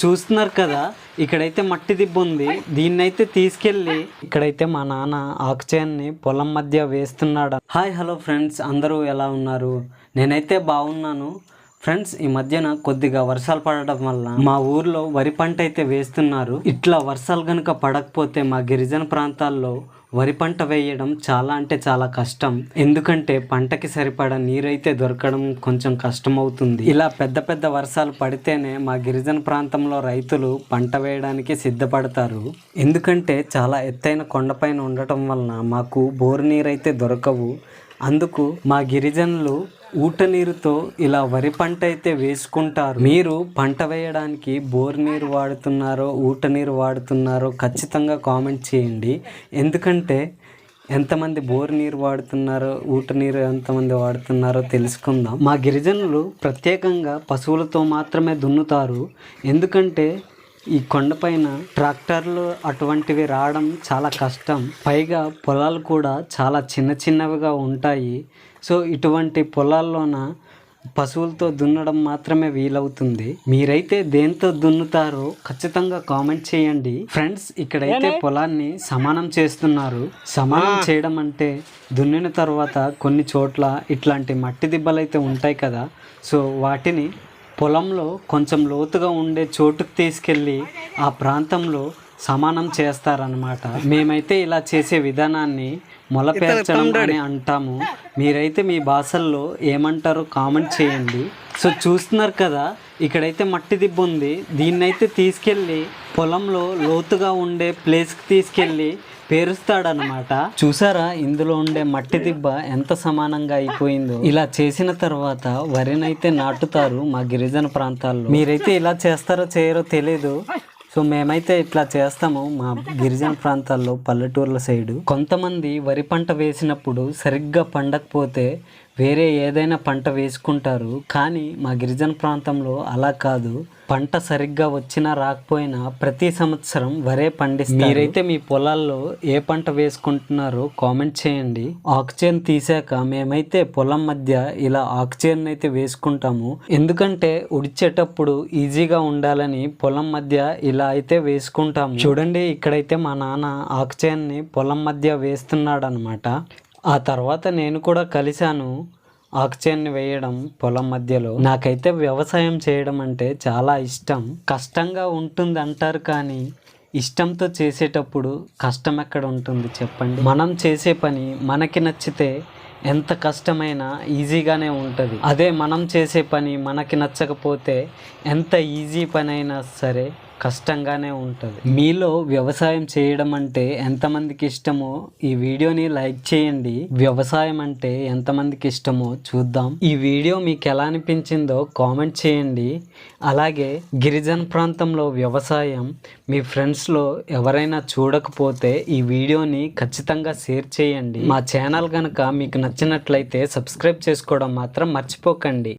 చూస్తున్నారు కదా ఇక్కడైతే మట్టి దిబ్బ ఉంది. దీన్నైతే తీసుకెళ్ళి ఇక్కడైతే మా నాన్న ఆక్సిజన్ని పొలం మధ్య వేస్తున్నాడు. Hi hello friends. అందరూ ఎలా ఉన్నారు? నేనైతే బాగున్నాను. ఫ్రెండ్స్ ఈ మధ్యన కొద్దిగా వర్షాలు పడటం వల్ల మా ఊర్లో వరి పంట అయితే వేస్తున్నారు. ఇట్లా వర్షాలు కనుక పడకపోతే మా గిరిజన ప్రాంతాల్లో వరి పంట వేయడం చాలా అంటే చాలా కష్టం. ఎందుకంటే పంటకి సరిపడా నీరైతే దొరకడం కొంచెం కష్టం అవుతుంది ఇలా పెద్ద పెద్ద వర్షాలు పడితేనే మా గిరిజన ప్రాంతంలో రైతులు పంట వేయడానికి సిద్ధపడతారు. ఎందుకంటే చాలా ఎత్తైన కొండపైన ఉండటం వలన మాకు బోరు నీరైతే దొరకవు. అందుకు మా గిరిజనులు ఊట నీరుతో ఇలా వరి పంట అయితే వేసుకుంటారు. మీరు పంట వేయడానికి బోర్ నీరు వాడుతున్నారో ఊట నీరు వాడుతున్నారో ఖచ్చితంగా కామెంట్ చేయండి. ఎందుకంటే ఎంతమంది బోర్ నీరు వాడుతున్నారో ఊట నీరు ఎంతమంది వాడుతున్నారో తెలుసుకుందాం. మా గిరిజనులు ప్రత్యేకంగా పశువులతో మాత్రమే దున్నుతారు. ఎందుకంటే ఈ కొండపైన ట్రాక్టర్లు అటువంటివి రావడం చాలా కష్టం. పైగా పొలాలు కూడా చాలా చిన్న చిన్నవిగా ఉంటాయి. సో ఇటువంటి పొలాల్లోన పశువులతో దున్నడం మాత్రమే వీలవుతుంది. మీరైతే దేంతో దున్నుతారో ఖచ్చితంగా కామెంట్ చేయండి. ఫ్రెండ్స్ ఇక్కడైతే పొలాన్ని సమానం చేస్తున్నారు. సమానం చేయడం అంటే దున్నిన తర్వాత కొన్ని చోట్ల ఇట్లాంటి మట్టి దిబ్బలు అయితే ఉంటాయి కదా. సో వాటిని పొలంలో కొంచెం లోతుగా ఉండే చోటుకు తీసుకెళ్ళి ఆ ప్రాంతంలో సమానం చేస్తారనమాట మేమైతే ఇలా చేసే విధానాన్ని మొలపేర్చడం అని అంటాము. మీరైతే మీ భాషల్లో ఏమంటారో కామెంట్ చేయండి. సో చూస్తున్నారు కదా ఇక్కడైతే మట్టి దిబ్బ ఉంది. దీన్నైతే తీసుకెళ్ళి పొలంలో లోతుగా ఉండే ప్లేస్కి తీసుకెళ్ళి పేరుస్తాడనమాట చూసారా ఇందులో ఉండే మట్టి దిబ్బ ఎంత సమానంగా అయిపోయిందో. ఇలా చేసిన తర్వాత వరినైతే నాటుతారు మా గిరిజన ప్రాంతాల్లో. మీరైతే ఇలా చేస్తారో చేయరో తెలియదు సో మేమైతే ఇట్లా చేస్తాము. మా గిరిజన ప్రాంతాల్లో పల్లెటూర్ల సైడు కొంతమంది వరి పంట వేసినప్పుడు సరిగ్గా పండకపోతే వేరే ఏదైనా పంట వేసుకుంటారు కానీ మా గిరిజన ప్రాంతంలో అలా కాదు. పంట సరిగ్గా వచ్చినా రాకపోయినా ప్రతి సంవత్సరం వరే పండిస్తారు. మీరైతే మీ పొలాల్లో ఏ పంట వేసుకుంటున్నారో కామెంట్ చేయండి. ఆక్సిజన్ తీసాక మేమైతే పొలం మధ్య ఇలా ఆక్సిజన్ అయితే వేసుకుంటాము. ఎందుకంటే ఉడిచేటప్పుడు ఈజీగా ఉండాలని పొలం మధ్య ఇలా అయితే వేసుకుంటాము. చూడండి ఇక్కడైతే మా నాన్న ఆక్సిజన్ని పొలం మధ్య వేస్తున్నాడు అనమాట ఆ తర్వాత నేను కూడా కలిశాను ఆక్సిజన్ వేయడం పొలం మధ్యలో. నాకైతే వ్యవసాయం చేయడం అంటే చాలా ఇష్టం. కష్టంగా ఉంటుంది అంటారు కానీ ఇష్టంతో చేసేటప్పుడు కష్టం ఎక్కడ ఉంటుంది చెప్పండి? మనం చేసే పని మనకి నచ్చితే ఎంత కష్టమైనా ఈజీగానే ఉంటుంది. అదే మనం చేసే పని మనకి నచ్చకపోతే ఎంత ఈజీ పని అయినా సరే కష్టంగానే ఉంటుంది. మీలో వ్యవసాయం చేయడం అంటే ఎంతమందికి ఇష్టమో ఈ వీడియోని లైక్ చేయండి. వ్యవసాయం అంటే ఎంతమందికి ఇష్టమో చూద్దాం. ఈ వీడియో మీకు ఎలా అనిపించిందో కామెంట్ చేయండి. అలాగే గిరిజన ప్రాంతంలో వ్యవసాయం మీ ఫ్రెండ్స్లో ఎవరైనా చూడకపోతే ఈ వీడియోని ఖచ్చితంగా షేర్ చేయండి. మా ఛానల్ కనుక మీకు నచ్చినట్లయితే సబ్స్క్రైబ్ చేసుకోవడం మాత్రం మర్చిపోకండి.